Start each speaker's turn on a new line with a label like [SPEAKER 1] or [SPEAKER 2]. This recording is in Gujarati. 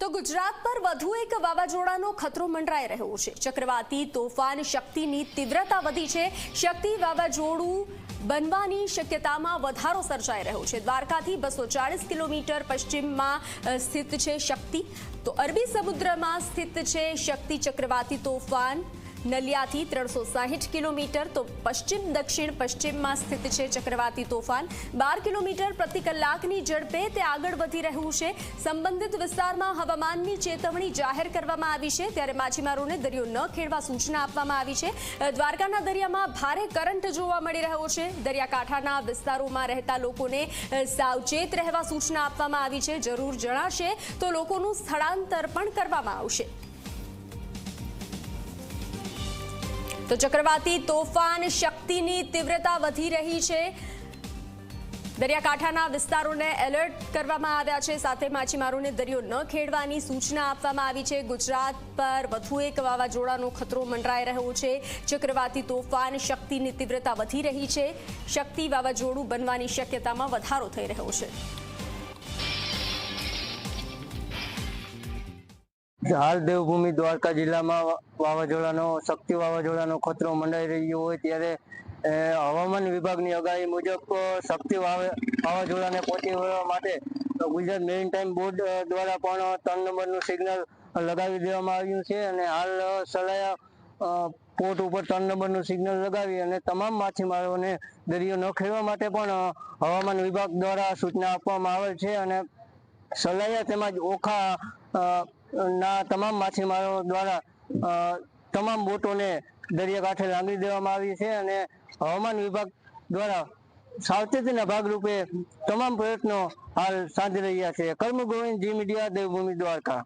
[SPEAKER 1] તો ગુજરાત પર વધુ એક વાવાઝોડાનો ખતરો મંડરાઈ રહ્યો છે. ચક્રવાતી તોફાન શક્તિની તીવ્રતા વધી છે. શક્તિ વાવાઝોડું બનવાની શક્યતામાં વધારો સર્જાઈ રહ્યો છે. દ્વારકાથી બસો કિલોમીટર પશ્ચિમમાં સ્થિત છે શક્તિ. તો અરબી સમુદ્રમાં સ્થિત છે શક્તિ ચક્રવાતી તોફાન. નલિયાથી ત્રણસો સાહીઠ કિલોમીટર, તો પશ્ચિમ દક્ષિણ પશ્ચિમમાં સ્થિત છે ચક્રવાતી તોફાન. બાર કિલોમીટર પ્રતિ કલાકની ઝડપે તે આગળ વધી રહ્યું છે. સંબંધિત વિસ્તારમાં હવામાનની ચેતવણી જાહેર કરવામાં આવી છે. ત્યારે માછીમારોને દરિયો ન ખેડવા સૂચના આપવામાં આવી છે. દ્વારકાના દરિયામાં ભારે કરંટ જોવા મળી રહ્યો છે. દરિયાકાંઠાના વિસ્તારોમાં રહેતા લોકોને સાવચેત રહેવા સૂચના આપવામાં આવી છે. જરૂર જણાશે તો લોકોનું સ્થળાંતર પણ કરવામાં આવશે. તો ચક્રવાતી તોફાન શક્તિની તીવ્રતા વધી રહી છે. દરિયાકાંઠાના વિસ્તારોને એલર્ટ કરવામાં આવ્યા છે. સાથે માછીમારોને દરિયો ન ખેડવાની સૂચના આપવામાં આવી છે. ગુજરાત પર વધુ એક વાવાઝોડાનો ખતરો મંડરાઈ રહ્યો છે. ચક્રવાતી તોફાન શક્તિની તીવ્રતા વધી રહી છે. શક્તિ વાવાઝોડું બનવાની શક્યતામાં વધારો થઈ રહ્યો છે.
[SPEAKER 2] હાલ દેવભૂમિ દ્વારકા જિલ્લામાં વાવાઝોડાનો, શક્તિ વાવાઝોડાનો ખતરો મંડાઈ રહ્યો હોય ત્યારે હવામાન વિભાગની આગાહી મુજબ શક્તિ વાવા- વાવાઝોડાને પહોંચી વળવા માટે ગુજરાત મેરીન ટાઈમ બોર્ડ દ્વારા પણ ત્રણ નંબરનું સિગ્નલ લગાવી દેવામાં આવ્યું છે અને હાલ સલાયા પોર્ટ ઉપર ત્રણ નંબરનું સિગ્નલ લગાવી અને તમામ માછીમારોને દરિયો ન ખેડવા માટે પણ હવામાન વિભાગ દ્વારા સૂચના આપવામાં આવેલ છે અને સલાયા તેમજ ઓખા ના, તમામ માછીમારો દ્વારા તમામ બોટોને દરિયાકાંઠે લાંગી દેવામાં આવી છે અને હવામાન વિભાગ દ્વારા સાવચેતીના ભાગરૂપે તમામ પ્રયત્નો હાલ સાધી રહ્યા છે. કર્મ ગોવિંદ જી મીડિયા, દેવભૂમિ દ્વારકા.